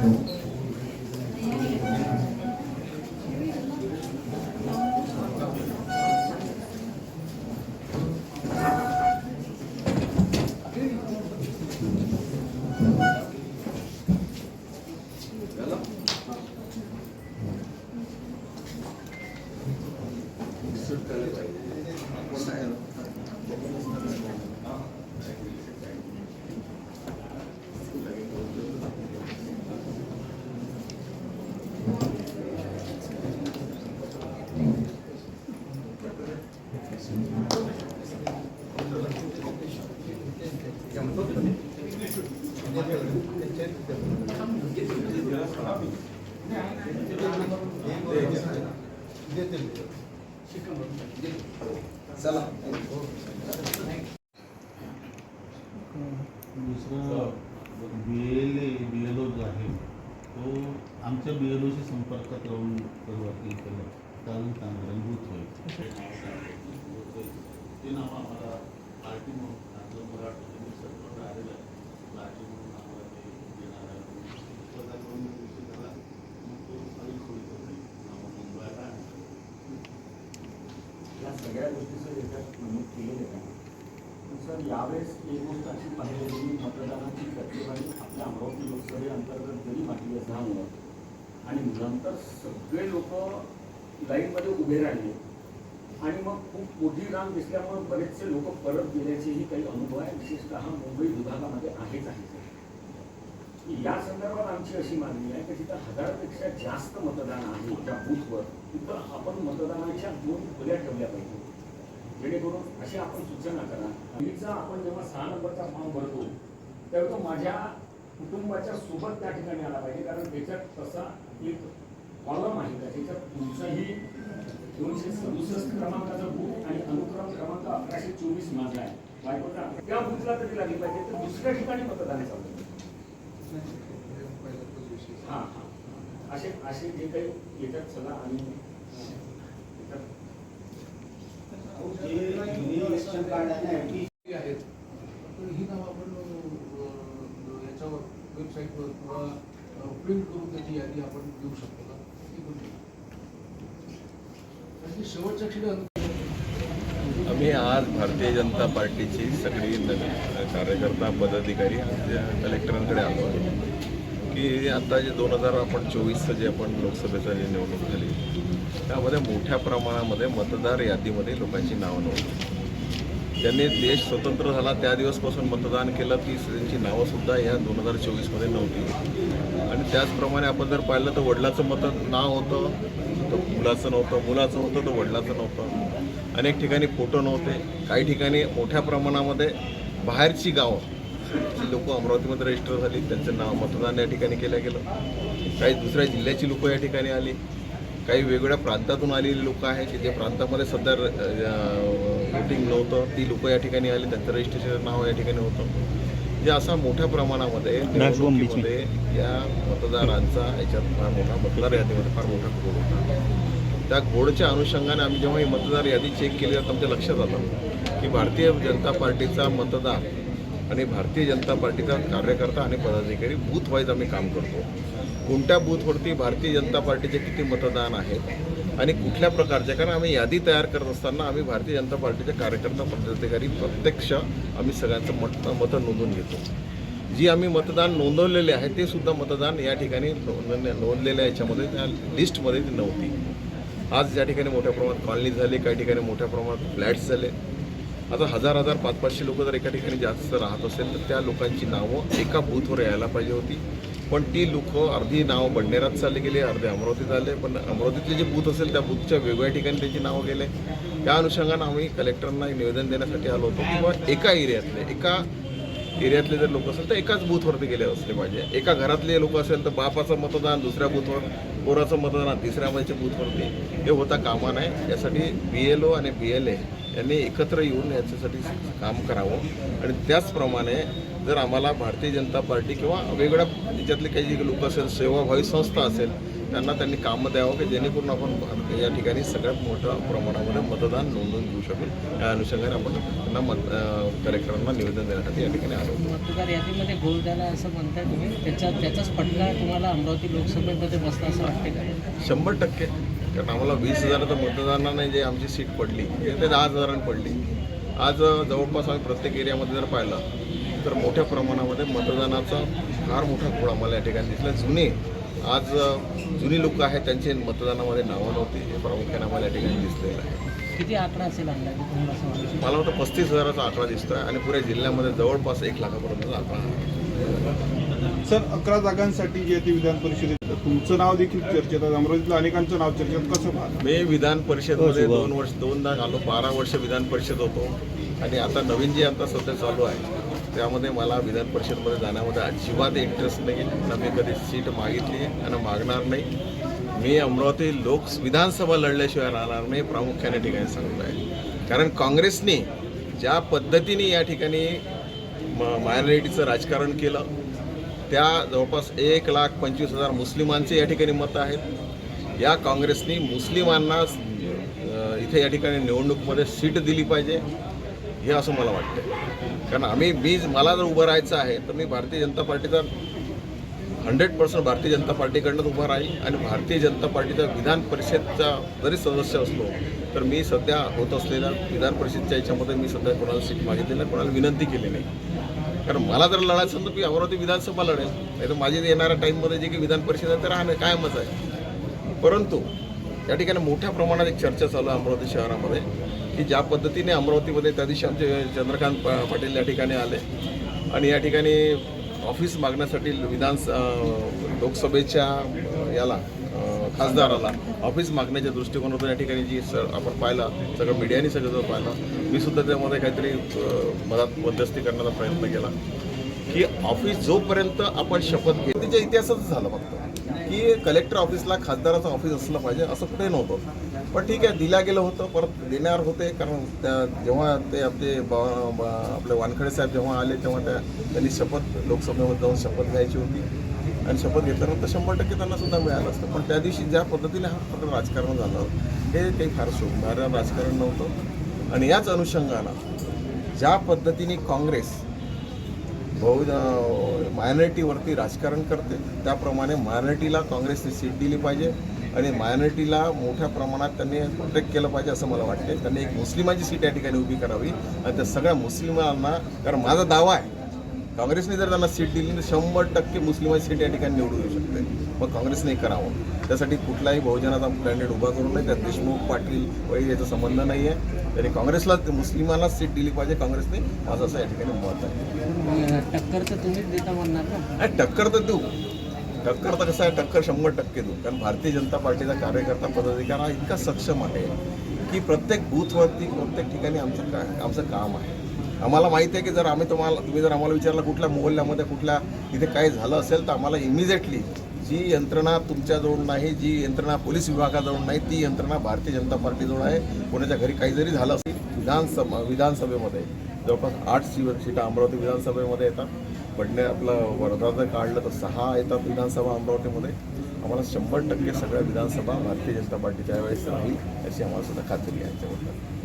嗯。दुसरं B L A B L O जो आहे तो आमच्या बी एल ओशी संपर्कात राहून वकील केलं. कारण चांगलं होईल. ते नाव आम्हाला पार्टी म्हणून आपलं मराठी सरकार आलेलं आहे पार्टी म्हणून आम्हाला ते देणार आहे स्वतः करून विषय झाला मग तो फाईल सोडित होते नाव मुंबईला आहे या सगळ्या गोष्टीचं याच्यात नमूद केलेलं आहे. सर यावेळेस एक गोष्ट अशी पाहिजे मतदानाची टक्केवारी आपल्या अमरावती लोकसभेअंतर्गत जरी वाटली असल्यामुळं आणि नंतर सगळे लोक लाईनमध्ये उभे राहिले. आणि मग खूप मोठी रांग दिसल्यामुळे बरेचसे लोक परत गेल्याचेही काही अनुभव आहे विशेषतः मुंबई विभागामध्ये आहेच आहे. सर या संदर्भात आमची अशी मागणी आहे की जिथं हजारापेक्षा जास्त मतदान आहे त्या बूथवर तिथं आपण मतदानाच्या दोन खोल्या ठेवल्या पाहिजे. जेणेकरून अशी आपण सूचना करा. मुलीचा आपण जेव्हा सहा नंबरचा फॉर्म भरतो तेव्हा तो माझ्या कुटुंबाच्या सोबत त्या ठिकाणी आला पाहिजे कारण त्याच्यात तसा एक कॉलम आहे का त्याच्यात तुमचाही दोनशे सदुसष्ट क्रमांकाचा बूथ आणि अनुक्रम क्रमांक अकराशे चोवीस माझा आहे. बायकोचा त्या बूथला तरी लागली पाहिजे तर दुसऱ्या ठिकाणी मतदान चालू असे असे जे काही येतात चला आणि आहेत. ही नाव आपण याच्यावर वेबसाईटवर किंवा प्रिंट करून त्याची यादी आपण देऊ शकतो का? ती पण शेवटच्या क्षणी आम्ही आज भारतीय जनता पार्टीची सगळी नवीन कार्यकर्ता पदाधिकारी कलेक्टरांकडे आलो आहे की आता जे दोन हजार आपण चोवीसचं जे आपण लोकसभेचं जे निवडणूक झाली त्यामध्ये मोठ्या प्रमाणामध्ये मतदार यादीमध्ये लोकांची नावं नव्हती. ज्यांनी देश स्वतंत्र झाला त्या दिवसपासून मतदान केलं ती त्यांची नावंसुद्धा या दोन हजार चोवीसमध्ये नव्हती. आणि त्याचप्रमाणे आपण जर पाहिलं तर वडिलाचं मत नाव होतं तर मुलाचं नव्हतं मुलाचं होतं तर वडिलाचं नव्हतं. अनेक ठिकाणी फोटो नव्हते. काही ठिकाणी मोठ्या प्रमाणामध्ये बाहेरची गावं जी लोक अमरावतीमध्ये रजिस्टर झाली त्यांचं नाव मतदान या ठिकाणी केलं गेलं. काही दुसऱ्या जिल्ह्याची लोक या ठिकाणी आली. काही वेगवेगळ्या प्रांतातून आलेली लोक आहेत की जे प्रांतामध्ये सध्या वोटिंग नव्हतं ती लोक या ठिकाणी आली त्यांचं रजिस्ट्रेशन नाव या ठिकाणी होतं. जे असा मोठ्या प्रमाणामध्ये निवडणुकीमध्ये या मतदारांचा याच्यात फार मोठा मतदार यादीमध्ये फार मोठा घोड होता. त्या घोडच्या अनुषंगाने आम्ही जेव्हा ही मतदार यादी चेक केली तर आमच्या लक्षात आलं की भारतीय जनता पार्टीचा मतदार आणि भारतीय जनता पार्टीचा कार्यकर्ता आणि पदाधिकारी बूथ वाईज आम्ही काम करतो. कोणत्या बूथवरती भारतीय जनता पार्टीचे किती मतदान आहेत आणि कुठल्या प्रकारचे? कारण आम्ही यादी तयार करत असताना आम्ही भारतीय जनता पार्टीचे कार्यकर्ता पदाधिकारी प्रत्यक्ष आम्ही सगळ्यांचं मत मतं नोंदवून घेतो. जी आम्ही मतदान नोंदवलेले आहे ते सुद्धा मतदान या ठिकाणी नोंदवले नोंदलेल्या याच्यामध्ये त्या लिस्टमध्ये ती नव्हती. आज या ठिकाणी मोठ्या प्रमाणात कॉलनी झाली काही ठिकाणी मोठ्या प्रमाणात फ्लॅट्स झाले. आता हजार हजार पाच पाचशे लोक जर एका ठिकाणी जास्त राहत असेल तर त्या लोकांची नावं एका बूथवर यायला पाहिजे होती. पण ती लोक अर्धी नावं बडनेरात चालली गेले अर्धे अमरावतीत आले पण अमरावतीतले जे बूथ असेल त्या बूथच्या वेगवेगळ्या ठिकाणी त्याची नावं गेले. त्या अनुषंगानं आम्ही कलेक्टरांना निवेदन देण्यासाठी आलो होतो किंवा एका एरियातले एका एरियातले जर लोक असेल तर एकाच बूथवरती गेले असले पाहिजे. एका घरातले लोक असेल तर बापाचं मतदान दुसऱ्या बूथवर पोराचं मतदान तिसऱ्या बाईच्या बूथवरती हे होता कामा नाही यासाठी बी एल ओ आणि बी एल ए यांनी एकत्र येऊन याच्यासाठी काम करावं. आणि त्याचप्रमाणे जर आम्हाला भारतीय जनता पार्टी किंवा वेगळ्या याच्यातले काही जे लोक असेल सेवाभावी संस्था असेल त्यांना त्यांनी कामं द्यावं की जेणेकरून आपण या ठिकाणी सगळ्यात मोठ्या प्रमाणामध्ये मतदान नोंदवून घेऊ शकू या अनुषंगाने आपण त्यांना मत कलेक्टरांना निवेदन देण्यासाठी या ठिकाणी आलो मतदार यादीमध्ये घोळ झाला असं म्हणताय तुम्ही. त्याच्या त्याचाच फटका तुम्हाला अमरावती लोकसभेमध्ये बसला असं वाटते का? शंभर टक्के. कारण आम्हाला वीस हजाराचं मतदानाने जे आमची सीट पडली ते दहा हजारांनी पडली. आज जवळपास आम्ही प्रत्येक एरियामध्ये जर पाहिलं तर मोठ्या प्रमाणामध्ये मतदानाचा फार मोठा खोड आम्हाला या ठिकाणी दिसला. जुने आज जुनी लोक आहेत त्यांचे मतदानामध्ये नावं नव्हती. हे प्रामुख्याने आम्हाला या ठिकाणी दिसलेलं आहे. किती आकडा असेल मला वाटतं पस्तीस हजाराचा आकडा दिसतोय आणि पुऱ्या जिल्ह्यामध्ये जवळपास एक लाखापर्यंतचा आकडा आहे. सर अकरा जागांसाठी जी आहे ती विधान परिषदेत तुमचं नाव देखील चर्चेत आहे. अमरावतीतलं अनेकांचं नाव चर्चेत. कसं पाहता? मी विधान परिषदमध्ये दोन वर्ष दोनदा आलो. बारा वर्ष विधान परिषद होतो. आणि आता नवीन जे आता सध्या चालू आहे त्यामध्ये मला विधान परिषदमध्ये जाण्यामध्ये अजिबात इंटरेस्ट नाही. ना मी कधी सीट मागितली आणि मागणार नाही. मी अमरावती लोक विधानसभा लढल्याशिवाय राहणार नाही प्रामुख्याने ठिकाणी सांगत आहे कारण काँग्रेसने ज्या पद्धतीने या ठिकाणी मायनॉरिटीचं राजकारण केलं त्या जवळपास एक लाख पंचवीस हजार मुस्लिमांचे या ठिकाणी मतं आहेत. या काँग्रेसनी मुस्लिमांना इथे या ठिकाणी निवडणूकमध्ये सीट दिली पाहिजे हे असं मला वाटतं कारण आम्ही मी मला जर उभं राहायचं आहे तर मी भारतीय जनता पार्टीचा हंड्रेड पर्सेंट भारतीय जनता पार्टीकडनंच उभा राहील आणि भारतीय जनता पार्टीचा विधान परिषदचा जरी सदस्य असलो तर मी सध्या होत असलेल्या विधान परिषदच्या याच्यामध्ये मी सध्या कोणाला सीट मागितली नाही कोणाला विनंती केली नाही. कारण मला जर लढायचं असेल तर मी अमरावती विधानसभा लढेल. नाही तर माझी येणाऱ्या टाईममध्ये जे काही विधान परिषद आहे ते राहणं कायमच आहे. परंतु या ठिकाणी मोठ्या प्रमाणात एक चर्चा चालू आहे अमरावती शहरामध्ये. की ज्या पद्धतीने अमरावतीमध्ये त्या दिवशी आमचे चंद्रकांत पाटील या ठिकाणी आले. आणि या ठिकाणी ऑफिस मागण्यासाठी विधान लोकसभेच्या याला खासदाराला ऑफिस मागण्याच्या दृष्टिकोनातून या ठिकाणी जी सर आपण पाहिलं सगळं मीडियाने सगळं जर पाहिलं मी सुद्धा त्यामध्ये काहीतरी मनात मध्यस्थी करण्याचा प्रयत्न केला. की ऑफिस जोपर्यंत आपण शपथ घेतो इतिहासातच इतिहासच झालं फक्त. की कलेक्टर ऑफिसला खासदाराचं ऑफिस असलं पाहिजे असं कुठे नव्हतं. पण ठीक आहे दिल्या गेलं होतं परत देणार होते कारण त्या जेव्हा ते आपले आपले वानखडे साहेब जेव्हा आले तेव्हा त्या त्यांनी शपथ लोकसभेमध्ये जाऊन शपथ घ्यायची होती. आणि शपथ घेतल्यानंतर शंभर टक्के त्यांना सुद्धा मिळालं असतं. पण त्या दिवशी ज्या पद्धतीने हा फक्त राजकारण झालं हे काही फार शोभणारं राजकारण नव्हतं. आणि याच अनुषंगानं ज्या पद्धतीने काँग्रेस बहु मायनॉरिटीवरती राजकारण करते. त्याप्रमाणे मायनॉरिटीला काँग्रेसने सीट दिली पाहिजे आणि मायनॉरिटीला मोठ्या प्रमाणात त्यांनी प्रोटेक्ट केलं पाहिजे असं मला वाटते त्यांनी एक मुस्लिमाची सीट या ठिकाणी उभी करावी आणि त्या सगळ्या मुस्लिमांना कारण माझा दावा आहे काँग्रेसने जर त्यांना सीट दिली तर शंभर टक्के मुस्लिमांची सीट या ठिकाणी निवडू येऊ शकते. मग काँग्रेसने करावं. त्यासाठी कुठलाही बहुजनाचा कॅन्डिडेट उभा करू नये. त्यात देशमुख पाटील वगैरे याचा संबंध नाही आहे त्यांनी काँग्रेसला मुस्लिमांनाच सीट दिली पाहिजे. काँग्रेसने माझं असं या ठिकाणी मत आहे. टक्कर तर तुम्हीच देता म्हणणार ना? आणि टक्कर तर देऊ. टक्कर तर कसं आहे टक्कर शंभर टक्के देऊ. कारण भारतीय जनता पार्टीचा कार्यकर्ता पदाधिकारी हा इतका सक्षम आहे की प्रत्येक बूथवरती प्रत्येक ठिकाणी आमचं का आमचं काम आहे. आम्हाला माहिती आहे की जर आम्ही तुम्हाला तुम्ही जर आम्हाला विचारलं कुठल्या मोहल्ल्यामध्ये कुठल्या इथे काय झालं असेल तर आम्हाला इमिजिएटली जी यंत्रणा तुमच्याजवळ नाही जी यंत्रणा पोलीस विभागाजवळ नाही ती यंत्रणा भारतीय जनता पार्टीजवळ आहे. कोणाच्या घरी काही जरी झालं असेल विधानसभा विधानसभेमध्ये जवळपास आठ सी सीटा अमरावती विधानसभेमध्ये येतात. पडणे आपलं वर्धा जर काढलं तर सहा येतात विधानसभा अमरावतीमध्ये. आम्हाला शंभर टक्के सगळ्या विधानसभा भारतीय जनता पार्टीच्या वेळेस राहील अशी आम्हाला सुद्धा खात्री आहे त्याबद्दल